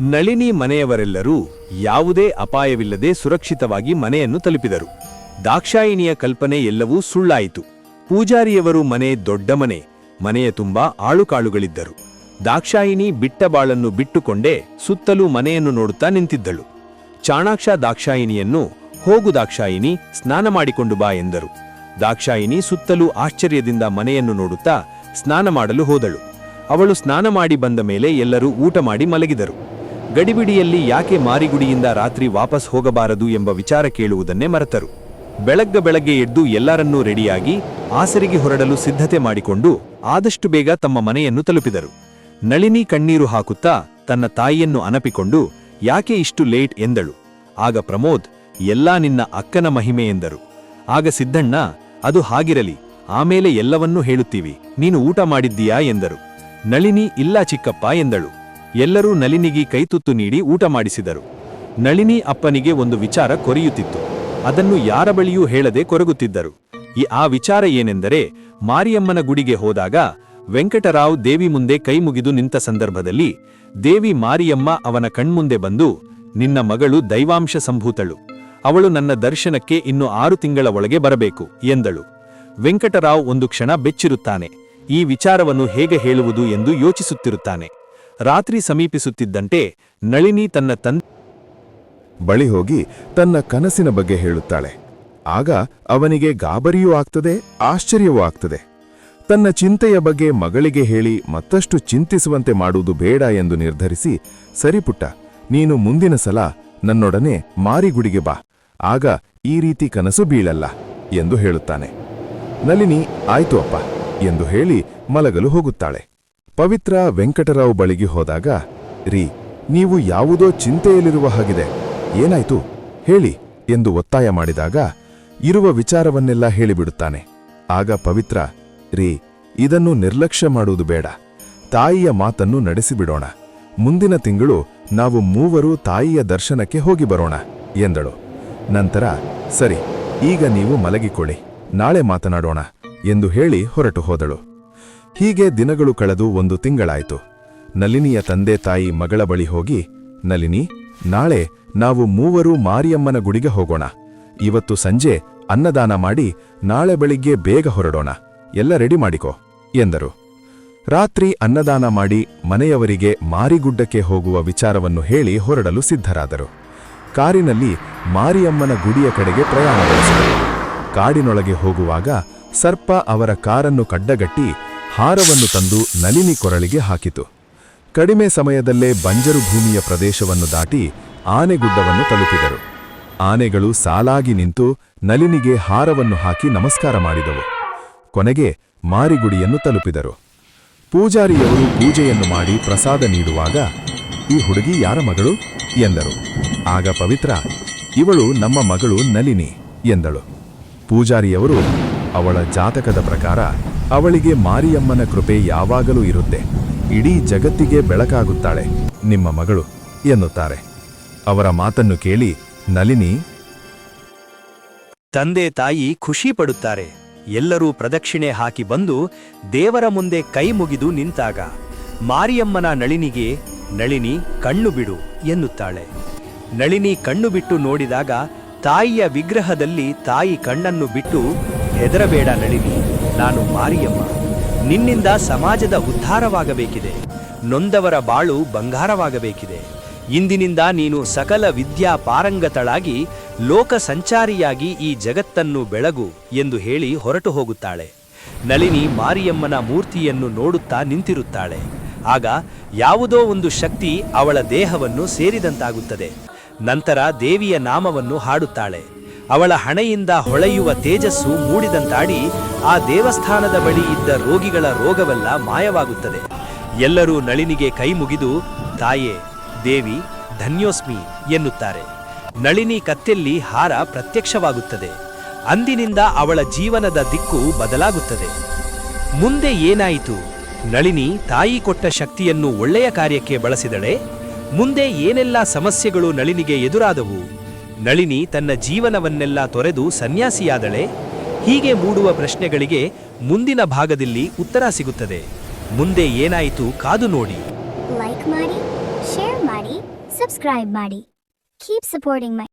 ನಳಿನಿ ಮನೆಯವರೆಲ್ಲರೂ ಯಾವುದೇ ಅಪಾಯವಿಲ್ಲದೆ ಸುರಕ್ಷಿತವಾಗಿ ಮನೆಯನ್ನು ತಲುಪಿದರು. ದಾಕ್ಷಾಯಿಣಿಯ ಕಲ್ಪನೆ ಎಲ್ಲವೂ ಸುಳ್ಳಾಯಿತು. ಪೂಜಾರಿಯವರು ಮನೆ ದೊಡ್ಡ ಮನೆ, ಮನೆಯ ತುಂಬಾ ಆಳುಕಾಳುಗಳಿದ್ದರು. ದಾಕ್ಷಾಯಿಣಿ ಬಿಟ್ಟ ಬಾಳನ್ನು ಬಿಟ್ಟುಕೊಂಡೇ ಸುತ್ತಲೂ ಮನೆಯನ್ನು ನೋಡುತ್ತಾ ನಿಂತಿದ್ದಳು. ಚಾಣಾಕ್ಷ ದಾಕ್ಷಾಯಿಣಿಯನ್ನು, ಹೋಗು ದಾಕ್ಷಾಯಿನಿ ಸ್ನಾನ ಮಾಡಿಕೊಂಡು ಬಾ ಎಂದರು. ದಾಕ್ಷಾಯಿನಿ ಸುತ್ತಲೂ ಆಶ್ಚರ್ಯದಿಂದ ಮನೆಯನ್ನು ನೋಡುತ್ತಾ ಸ್ನಾನ ಮಾಡಲು ಹೋದಳು. ಅವಳು ಸ್ನಾನ ಮಾಡಿ ಬಂದ ಮೇಲೆ ಎಲ್ಲರೂ ಊಟ ಮಾಡಿ ಮಲಗಿದರು. ಗಡಿಬಿಡಿಯಲ್ಲಿ ಯಾಕೆ ಮಾರಿಗುಡಿಯಿಂದ ರಾತ್ರಿ ವಾಪಸ್ ಹೋಗಬಾರದು ಎಂಬ ವಿಚಾರ ಕೇಳುವುದನ್ನೇ ಮರೆತರು. ಬೆಳಗ್ಗೆ ಬೆಳಗ್ಗೆ ಎದ್ದು ಎಲ್ಲರನ್ನೂ ರೆಡಿಯಾಗಿ ಆಸರಿಗೆ ಹೊರಡಲು ಸಿದ್ಧತೆ ಮಾಡಿಕೊಂಡು ಆದಷ್ಟು ಬೇಗ ತಮ್ಮ ಮನೆಯನ್ನು ತಲುಪಿದರು. ನಳಿನಿ ಕಣ್ಣೀರು ಹಾಕುತ್ತಾ ತನ್ನ ತಾಯಿಯನ್ನು ಅನಪಿಕೊಂಡು, ಯಾಕೆ ಇಷ್ಟು ಲೇಟ್? ಎಂದಳು. ಆಗ ಪ್ರಮೋದ್, ಎಲ್ಲಾ ನಿನ್ನ ಅಕ್ಕನ ಮಹಿಮೆ, ಎಂದರು. ಆಗ ಸಿದ್ದಣ್ಣ, ಅದು ಹಾಗಿರಲಿ, ಆಮೇಲೆ ಎಲ್ಲವನ್ನೂ ಹೇಳುತ್ತೀವಿ. ನೀನು ಊಟ ಮಾಡಿದ್ದೀಯಾ? ಎಂದರು. ನಳಿನಿ, ಇಲ್ಲ ಚಿಕ್ಕಪ್ಪ, ಎಂದಳು. ಎಲ್ಲರೂ ನಳಿನಿಗೆ ಕೈತುತ್ತು ನೀಡಿ ಊಟ ಮಾಡಿಸಿದರು. ನಳಿನಿ ಅಪ್ಪನಿಗೆ ಒಂದು ವಿಚಾರ ಕೊರೆಯುತ್ತಿತ್ತು. ಅದನ್ನು ಯಾರ ಬಳಿಯೂ ಹೇಳದೆ ಕೊರಗುತ್ತಿದ್ದರು. ಈ ಆ ವಿಚಾರ ಏನೆಂದರೆ, ಮಾರಿಯಮ್ಮನ ಗುಡಿಗೆ ಹೋದಾಗ ವೆಂಕಟರಾವ್ ದೇವಿ ಮುಂದೆ ಕೈ ಮುಗಿದು ನಿಂತ ಸಂದರ್ಭದಲ್ಲಿ, ದೇವಿ ಮಾರಿಯಮ್ಮ ಅವನ ಕಣ್ಮುಂದೆ ಬಂದು, ನಿನ್ನ ಮಗಳು ದೈವಾಂಶ ಸಂಭೂತಳು. ಅವಳು ನನ್ನ ದರ್ಶನಕ್ಕೆ ಇನ್ನು ಆರು ತಿಂಗಳ ಒಳಗೆ ಬರಬೇಕು, ಎಂದಳು. ವೆಂಕಟರಾವ್ ಒಂದು ಕ್ಷಣ ಬೆಚ್ಚಿರುತ್ತಾನೆ. ಈ ವಿಚಾರವನ್ನು ಹೇಗೆ ಹೇಳುವುದು ಎಂದು ಯೋಚಿಸುತ್ತಿರುತ್ತಾನೆ. ರಾತ್ರಿ ಸಮೀಪಿಸುತ್ತಿದ್ದಂತೆ ನಳಿನಿ ತನ್ನ ತನ್ ಬಳಿ ಹೋಗಿ ತನ್ನ ಕನಸಿನ ಬಗ್ಗೆ ಹೇಳುತ್ತಾಳೆ. ಆಗ ಅವನಿಗೆ ಗಾಬರಿಯೂ ಆಗ್ತದೆ, ಆಶ್ಚರ್ಯವೂ ಆಗ್ತದೆ. ತನ್ನ ಚಿಂತೆಯ ಬಗ್ಗೆ ಮಗಳಿಗೆ ಹೇಳಿ ಮತ್ತಷ್ಟು ಚಿಂತಿಸುವಂತೆ ಮಾಡುವುದು ಬೇಡ ಎಂದು ನಿರ್ಧರಿಸಿ ಸರಿಪುಟ್ಟ ನೀನು ಮುಂದಿನ ಸಲ ನನ್ನೊಡನೆ ಮಾರಿಗುಡಿಗೆ ಬಾ. ಆಗ ಈ ರೀತಿ ಕನಸು ಬೀಳಲ್ಲ ಎಂದು ಹೇಳುತ್ತಾನೆ. ನಳಿನಿ, ಆಯ್ತು ಅಪ್ಪ ಎಂದು ಹೇಳಿ ಮಲಗಲು ಹೋಗುತ್ತಾಳೆ. ಪವಿತ್ರ ವೆಂಕಟರಾವ್ ಬಳಿಗೆ ಹೋದಾಗ, ರೀ, ನೀವು ಯಾವುದೋ ಚಿಂತೆಯಲ್ಲಿರುವ ಹಾಗಿದೆ. ಏನಾಯ್ತು? ಹೇಳಿ ಎಂದು ಒತ್ತಾಯ ಮಾಡಿದಾಗ, ಇರುವ ವಿಚಾರವನ್ನೆಲ್ಲ ಹೇಳಿಬಿಡುತ್ತಾನೆ. ಆಗ ಪವಿತ್ರ, ರೀ, ಇದನ್ನು ನಿರ್ಲಕ್ಷ್ಯ ಮಾಡುವುದು ಬೇಡ. ತಾಯಿಯ ಮಾತನ್ನು ನಡೆಸಿಬಿಡೋಣ. ಮುಂದಿನ ತಿಂಗಳು ನಾವು ಮೂವರು ತಾಯಿಯ ದರ್ಶನಕ್ಕೆ ಹೋಗಿ ಬರೋಣ, ಎಂದಳು. ನಂತರ, ಸರಿ, ಈಗ ನೀವು ಮಲಗಿಕೊಳ್ಳಿ, ನಾಳೆ ಮಾತನಾಡೋಣ, ಎಂದು ಹೇಳಿ ಹೊರಟು ಹೋದಳು. ಹೀಗೆ ದಿನಗಳು ಕಳೆದು ಒಂದು ತಿಂಗಳಾಯಿತು. ನಲಿನಿಯ ತಂದೆ ತಾಯಿ ಮಗಳ ಬಳಿ ಹೋಗಿ, ನಲಿನಿ, ನಾಳೆ ನಾವು ಮೂವರು ಮಾರಿಯಮ್ಮನ ಗುಡಿಗೆ ಹೋಗೋಣ. ಇವತ್ತು ಸಂಜೆ ಅನ್ನದಾನ ಮಾಡಿ ನಾಳೆ ಬೆಳಿಗ್ಗೆ ಬೇಗ ಹೊರಡೋಣ. ಎಲ್ಲ ರೆಡಿ ಮಾಡಿಕೋ, ಎಂದರು. ರಾತ್ರಿ ಅನ್ನದಾನ ಮಾಡಿ ಮನೆಯವರಿಗೆ ಮಾರಿಗುಡ್ಡಕ್ಕೆ ಹೋಗುವ ವಿಚಾರವನ್ನು ಹೇಳಿ ಹೊರಡಲು ಸಿದ್ಧರಾದರು. ಕಾರಿನಲ್ಲಿ ಮಾರಿಯಮ್ಮನ ಗುಡಿಯ ಕಡೆಗೆ ಪ್ರಯಾಣ ಬೆಳೆಸಿದರು ಕಾಡಿನೊಳಗೆ ಹೋಗುವಾಗ ಸರ್ಪ ಅವರ ಕಾರನ್ನು ಕಡ್ಡಗಟ್ಟಿ ಹಾರವನ್ನು ತಂದು ನಲಿನಿ ಕೊರಳಿಗೆ ಹಾಕಿತು. ಕಡಿಮೆ ಸಮಯದಲ್ಲೇ ಬಂಜರು ಭೂಮಿಯ ಪ್ರದೇಶವನ್ನು ದಾಟಿ ಆನೆಗುಡ್ಡವನ್ನು ತಲುಪಿದರು. ಆನೆಗಳು ಸಾಲಾಗಿ ನಿಂತು ನಲಿನಿಗೆ ಹಾರವನ್ನು ಹಾಕಿ ನಮಸ್ಕಾರ ಮಾಡಿದವು. ಕೊನೆಗೆ ಮಾರಿಗುಡಿಯನ್ನು ತಲುಪಿದರು. ಪೂಜಾರಿಯವರು ಪೂಜೆಯನ್ನು ಮಾಡಿ ಪ್ರಸಾದ ನೀಡುವಾಗ, ಈ ಹುಡುಗಿ ಯಾರ ಮಗಳು? ಎಂದರು. ಆಗ ಪವಿತ್ರ, ಇವಳು ನಮ್ಮ ಮಗಳು ನಲಿನಿ ಎಂದಳು. ಪೂಜಾರಿಯವರು, ಅವಳ ಜಾತಕದ ಪ್ರಕಾರ ಅವಳಿಗೆ ಮಾರಿಯಮ್ಮನ ಕೃಪೆ ಯಾವಾಗಲೂ ಇರುತ್ತೆ. ಇಡೀ ಜಗತ್ತಿಗೆ ಬೆಳಕಾಗುತ್ತಾಳೆ, ನಿಮ್ಮ ಮಗಳು, ಎನ್ನುತ್ತಾರೆ. ಅವರ ಮಾತನ್ನು ಕೇಳಿ ನಲಿನಿ, ತಂದೆ ತಾಯಿ ಖುಷಿ ಪಡುತ್ತಾರೆ. ಎಲ್ಲರೂ ಪ್ರದಕ್ಷಿಣೆ ಹಾಕಿ ಬಂದು ದೇವರ ಮುಂದೆ ಕೈ ಮುಗಿದು ನಿಂತಾಗ, ಮಾರಿಯಮ್ಮನ ನಳಿನಿಗೆ, ನಳಿನಿ, ಕಣ್ಣು ಬಿಡು, ಎನ್ನುತ್ತಾಳೆ. ನಳಿನಿ ಕಣ್ಣು ಬಿಟ್ಟು ನೋಡಿದಾಗ ತಾಯಿಯ ವಿಗ್ರಹದಲ್ಲಿ ತಾಯಿ ಕಣ್ಣನ್ನು ಬಿಟ್ಟು ಹೆದರಬೇಡ ನಳಿನಿ. ನಾನು ಮಾರಿಯಮ್ಮ. ನಿನ್ನಿಂದ ಸಮಾಜದ ಉದ್ಧಾರವಾಗಬೇಕಿದೆ. ನೊಂದವರ ಬಾಳು ಬಂಗಾರವಾಗಬೇಕಿದೆ. ಇಂದಿನಿಂದ ನೀನು ಸಕಲ ವಿದ್ಯಾ ಪಾರಂಗತಳಾಗಿ ಲೋಕ ಸಂಚಾರಿಯಾಗಿ ಈ ಜಗತ್ತನ್ನು ಬೆಳಗು ಎಂದು ಹೇಳಿ ಹೊರಟು ಹೋಗುತ್ತಾಳೆ. ನಳಿನಿ ಮಾರಿಯಮ್ಮನ ಮೂರ್ತಿಯನ್ನು ನೋಡುತ್ತಾ ನಿಂತಿರುತ್ತಾಳೆ. ಆಗ ಯಾವುದೋ ಒಂದು ಶಕ್ತಿ ಅವಳ ದೇಹವನ್ನು ಸೇರಿದಂತಾಗುತ್ತದೆ. ನಂತರ ದೇವಿಯ ನಾಮವನ್ನು ಹಾಡುತ್ತಾಳೆ. ಅವಳ ಹಣೆಯಿಂದ ಹೊಳೆಯುವ ತೇಜಸ್ಸು ಮೂಡಿದಂತಾಡಿ ಆ ದೇವಸ್ಥಾನದ ಬಳಿ ಇದ್ದ ರೋಗಿಗಳ ರೋಗವೆಲ್ಲ ಮಾಯವಾಗುತ್ತದೆ. ಎಲ್ಲರೂ ನಳಿನಿಗೆ ಕೈ ಮುಗಿದು, ತಾಯೇ, ದೇವಿ, ಧನ್ಯೋಸ್ಮಿ ಎನ್ನುತ್ತಾರೆ. ನಳಿನಿ ಕತ್ತೆಲ್ಲಿ ಹಾರ ಪ್ರತ್ಯಕ್ಷವಾಗುತ್ತದೆ. ಅಂದಿನಿಂದ ಅವಳ ಜೀವನದ ದಿಕ್ಕು ಬದಲಾಗುತ್ತದೆ. ಮುಂದೆ ಏನಾಯಿತು? ನಳಿನಿ ತಾಯಿ ಕೊಟ್ಟ ಶಕ್ತಿಯನ್ನು ಒಳ್ಳೆಯ ಕಾರ್ಯಕ್ಕೆ ಬಳಸಿದಳೆ? ಮುಂದೆ ಏನೆಲ್ಲ ಸಮಸ್ಯೆಗಳು ನಳಿನಿಗೆ ಎದುರಾದವು? ನಳಿನಿ ತನ್ನ ಜೀವನವನ್ನೆಲ್ಲ ತೊರೆದು ಸನ್ಯಾಸಿಯಾದಳೆ, ಹೀಗೆ ಮೂಡುವ ಪ್ರಶ್ನೆಗಳಿಗೆ ಮುಂದಿನ ಭಾಗದಲ್ಲಿ ಉತ್ತರ ಸಿಗುತ್ತದೆ. ಮುಂದೆ ಏನಾಯಿತು ಕಾದು ನೋಡಿ. ಲೈಕ್ ಮಾಡಿ ಶೇರ್ ಮಾಡಿ ಸಬ್ಸ್ಕ್ರೈಬ್ ಮಾಡಿ. ಕೀಪ್ ಸಪೋರ್ಟಿಂಗ್ ಮೈ